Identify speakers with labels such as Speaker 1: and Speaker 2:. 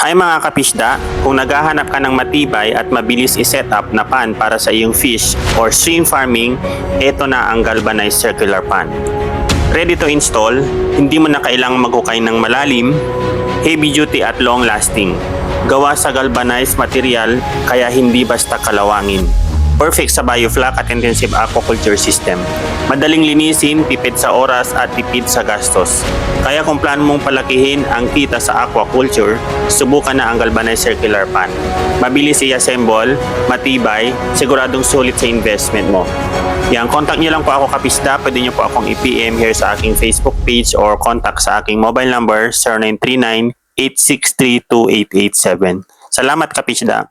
Speaker 1: Hi mga kapisda, kung naghahanap ka ng matibay at mabilis i-set up na pan para sa iyong fish or swim farming, ito na ang galvanized circular pan. Ready to install, hindi mo na kailangang maghukay ng malalim, heavy duty at long lasting. Gawa sa galvanized material kaya hindi basta kalawangin. Perfect sa bioflak at intensive aquaculture system. Madaling linisin, tipid sa oras at tipid sa gastos. Kaya kung plano mong palakihin ang kita sa aquaculture, subukan na ang galvanized circular pan. Mabilis i-assemble, matibay, siguradong sulit sa investment mo. Yan, contact niyo lang po ako kapisda. Pwede niyo po akong i-PM here sa aking Facebook page or contact sa aking mobile number 0939 863 2887. Salamat kapisda.